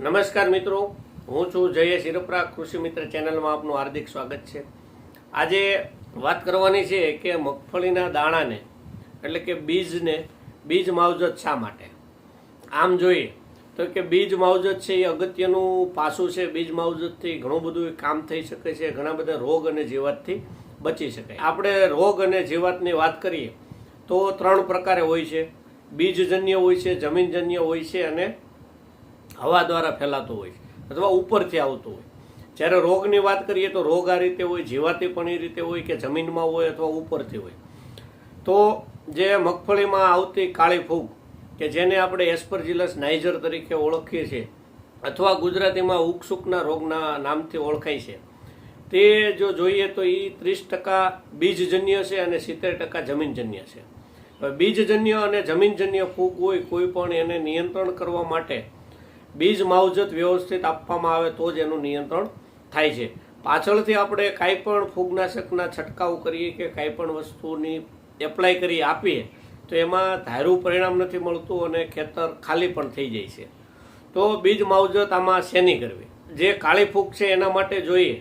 નમસ્કાર મિત્રો, હું છું જયેશ શિરપરા કૃષિ મિત્ર ચેનલમાં આપનું હાર્દિક સ્વાગત છે. આજે વાત કરવાની છે કે મગફળીના દાણાને, એટલે કે બીજને, બીજ માવજત શા માટે? આમ જોઈએ તો કે બીજ માવજત છે એ અગત્યનું પાસું છે. બીજ માવજતથી ઘણું બધું કામ થઈ શકે છે, ઘણા બધા રોગ અને જીવાતથી બચી શકાય આપણે રોગ અને જીવાતની વાત કરીએ તો ત્રણ પ્રકારે હોય છે. બીજજન્ય હોય છે, જમીનજન્ય હોય છે અને હવા દ્વારા ફેલાતો હોય છે અથવા ઉપરથી આવતો હોય. જ્યારે રોગની વાત કરીએ તો રોગ આ રીતે હોય જીવાતી પણ એ રીતે હોય કે જમીનમાં હોય અથવા ઉપરથી હોય. તો જે મગફળીમાં આવતી કાળી ફૂગ કે જેને આપણે એસ્પરજિલસ નાઇજર તરીકે ઓળખીએ છીએ અથવા ગુજરાતીમાં ઉકસુકના રોગના નામથી ઓળખાય છે, તે જો જોઈએ તો એ ત્રીસ ટકા બીજજન્ય છે અને સિત્તેર ટકા જમીનજન્ય છે. હવે બીજજન્ય અને જમીનજન્ય ફૂગ હોય કોઈ પણ એને નિયંત્રણ કરવા માટે બીજ માવજત વ્યવસ્થિત આપવામાં આવે તો જ એનું નિયંત્રણ થાય છે. પાછળથી આપણે કાંઈ પણ ફૂગનાશકના છંટકાવ કરીએ કે કાંઈ પણ વસ્તુની એપ્લાય કરી આપીએ, તો એમાં ધાર્યું પરિણામ નથી મળતું અને ખેતર ખાલી પણ થઈ જાય છે. તો બીજ માવજત આમાં શેની કરવી? જે કાળી ફૂગ છે એના માટે જોઈએ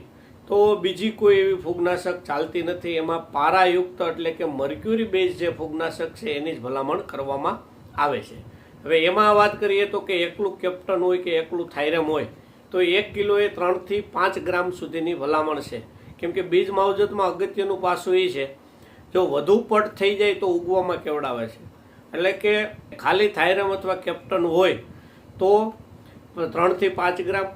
તો બીજી કોઈ એવી ફૂગનાશક ચાલતી નથી. એમાં પારાયુક્ત એટલે કે મર્ક્યુરી બેઝ જે ફૂગનાશક છે એની જ ભલામણ કરવામાં આવે છે. હવે એમાં વાત કરીએ તો કે એકલું કેપ્ટન હોય કે એકલું થાઇરમ હોય, તો એક કિલોએ ત્રણથી પાંચ ગ્રામ સુધીની ભલામણ છે. કેમ કે બીજ માવજતમાં અગત્યનું પાસું એ છે, જો વધુ પટ થઈ જાય તો ઉગવામાં કેવડાવે છે. એટલે કે ખાલી થાઇરમ અથવા કેપ્ટન હોય તો ત્રણથી પાંચ ગ્રામ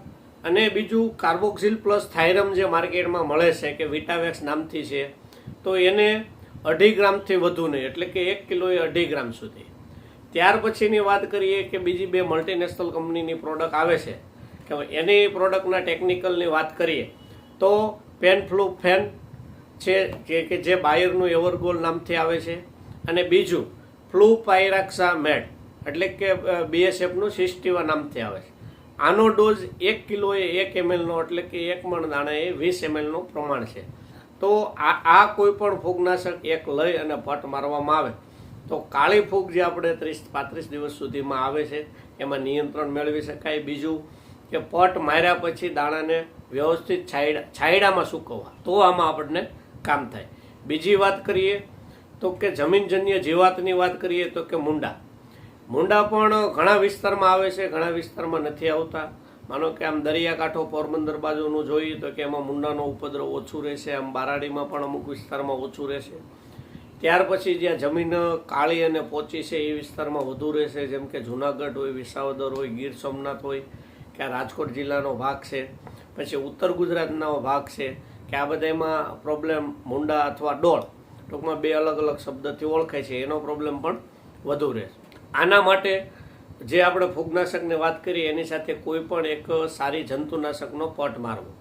અને બીજું કાર્બોક્સિલ પ્લસ થાઇરમ જે માર્કેટમાં મળે છે કે વિટાવેક્સ નામથી છે, તો એને અઢી ગ્રામથી વધુ નહીં, એટલે કે એક કિલોએ અઢી ગ્રામ સુધી. ત્યાર પછીની વાત કરીએ કે બીજી બે મલ્ટીનેશનલ કંપનીની પ્રોડક્ટ આવે છે. કે એની પ્રોડક્ટના ટેકનિકલની વાત કરીએ, તો પેન ફ્લુ ફેન છે કે કે જે બાયરનું એવરગોલ નામથી આવે છે. અને બીજું ફ્લુ પાયરાક્સા મેટ એટલે કે બીએસએફનું સિસ્ટીવા નામથી આવે છે. આનો ડોઝ એક કિલોએ એક એમએલનો એટલે કે એક મણ દાણાએ વીસ એમએલનું પ્રમાણ છે. તો આ આ કોઈ પણ ફૂગનાશક એક લઈ અને પટ મારવામાં આવે. તો કાળી ફૂગ જે આપણે ત્રીસ પાંત્રીસ દિવસ સુધીમાં આવે છે, એમાં નિયંત્રણ મેળવી શકાય. બીજું કે પટ માર્યા પછી દાણાને વ્યવસ્થિત છાયડા, છાયડામાં સૂકવવા. તો આમાં આપણને કામ થાય. બીજી વાત કરીએ તો કે જમીનજન્ય જીવાતની વાત કરીએ તો કે મુંડા. મુંડા પણ ઘણા વિસ્તારમાં આવે છે, ઘણા વિસ્તારમાં નથી આવતા. માનો કે આમ દરિયાકાંઠો પોરબંદર બાજુનું જોઈએ તો કે એમાં મુંડાનો ઉપદ્રવ ઓછું રહેશે, આમ બારાડીમાં પણ અમુક વિસ્તારમાં ઓછું રહેશે. ત્યાર પછી જ્યાં જમીન કાળી અને પોચી છે એ વિસ્તારમાં વધુ રહેશે. જેમ કે જુનાગઢ હોય, વિસાવદર હોય, ગીર સોમનાથ હોય, કે આ રાજકોટ જિલ્લાનો ભાગ છે. પછી ઉત્તર ગુજરાતનો ભાગ છે, કે આ બધામાં પ્રોબ્લેમ મુંડા અથવા ડોળ, ટૂંકમાં બે અલગ અલગ શબ્દથી ઓળખાય છે. એનો પ્રોબ્લેમ પણ વધુ રહેશે. આના માટે જે આપણે ફૂગનાશકની વાત કરીએ, એની સાથે કોઈ પણ એક સારી જંતુનાશકનો પટ મારવો.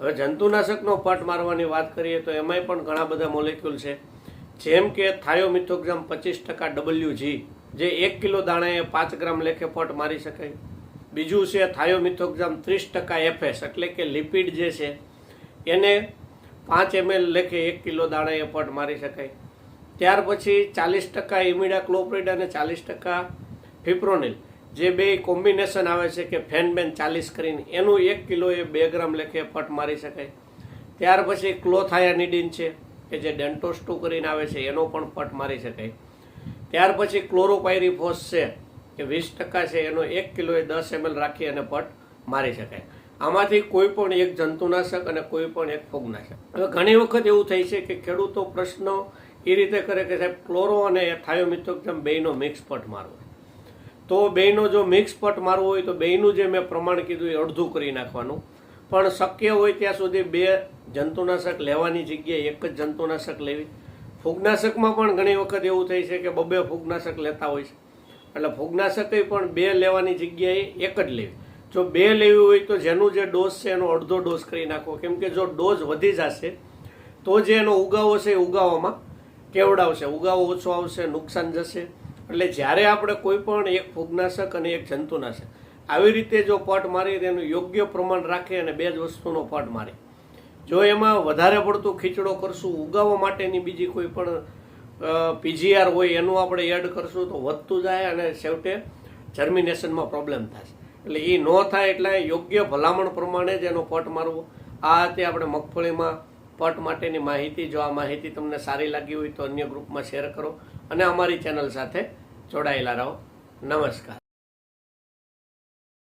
હવે જંતુનાશકનો પટ મારવાની વાત કરીએ તો એમાંય પણ ઘણા બધા મોલેક્યુલ છે. જેમ કે થાયોમિથોગ્રામ પચીસ ટકા ડબલ્યુ જી એક કિલો દાણાએ પાંચ ગ્રામ લેખે પટ મારી શકાય બીજું છે થાયોમિથોગ્રામ ત્રીસ ટકા એફએસ, એટલે કે લિપિડ જે છે, એને પાંચ એમએલ લેખે એક કિલો દાણાએ પટ મારી શકાય ત્યાર પછી ચાલીસ ટકા ઇમિડા ક્લોપ્રિડ અને ચાલીસ ટકા ફિપ્રોનિલ, જે બે કોમ્બિનેશન આવે છે કે ફેનબેન ચાલીસ કરીને, એનું એક કિલોએ બે ગ્રામ લેખે પટ મારી શકાય ત્યાર પછી ક્લોથાયાનિડિન છે કે જે ડેન્ટોસ્ટુ કરીને આવે છે, એનો પણ પટ મારી શકાય. ત્યાર પછી ક્લોરોપાયરીફોસ છે, કે વીસ ટકા છે, એનો એક કિલોએ દસ એમએલ રાખી અને પટ મારી શકાય. આમાંથી કોઈ પણ એક જંતુનાશક અને કોઈ પણ એક ફૂગનાશક. હવે ઘણી વખત એવું થાય છે કે ખેડૂતો પ્રશ્નો એ રીતે કરે કે સાહેબ, ક્લોરો અને થાયોમિથોક્ઝમ બેયનો મિક્સ પટ મારવો. તો બેયનો જો મિક્સ પટ મારવો હોય તો બેયનું જે મેં પ્રમાણ કીધું એ અડધું કરી નાખવાનું. પણ શક્ય હોય ત્યાં સુધી બે જંતુનાશક લેવાની જગ્યાએ એક જ જંતુનાશક લેવી. ફૂગનાશકમાં પણ ઘણી વખત એવું થાય છે કે બબે ફૂગનાશક લેતા હોય છે. એટલે ફૂગનાશક પણ બે લેવાની જગ્યાએ એક જ લેવી. જો બે લેવી હોય તો જેનું જે ડોઝ છે એનો અડધો ડોઝ કરી નાખો કેમ કે જો ડોઝ વધી જશે, તો જે એનો ઉગાવો છે એ ઉગાવામાં કેવડાવશે. ઉગાવો ઓછો આવશે, નુકસાન જશે. એટલે જ્યારે આપણે કોઈ પણ એક ફૂગનાશક અને એક જંતુનાશક આવી રીતે જો પટ મારી તેનું યોગ્ય પ્રમાણ રાખે અને બે જ વસ્તુનો પટ મારે. જો એમાં વધારે પડતું ખીચડો કરશું, ઉગાવવા માટેની બીજી કોઈ પણ પીજીઆર હોય એનું આપણે એડ કરશું તો વધતું જાય અને છેવટે જર્મિનેશનમાં પ્રોબ્લેમ થશે એટલે એ ન થાય એટલે યોગ્ય ભલામણ પ્રમાણે જ એનો પટ મારવો. આ હતી આપણે મગફળીમાં પટ માટેની માહિતી, જો આ માહિતી તમને સારી લાગી હોય તો અન્ય ગ્રુપમાં શેર કરો અને અમારી ચેનલ સાથે જોડાયેલા રહો. નમસ્કાર.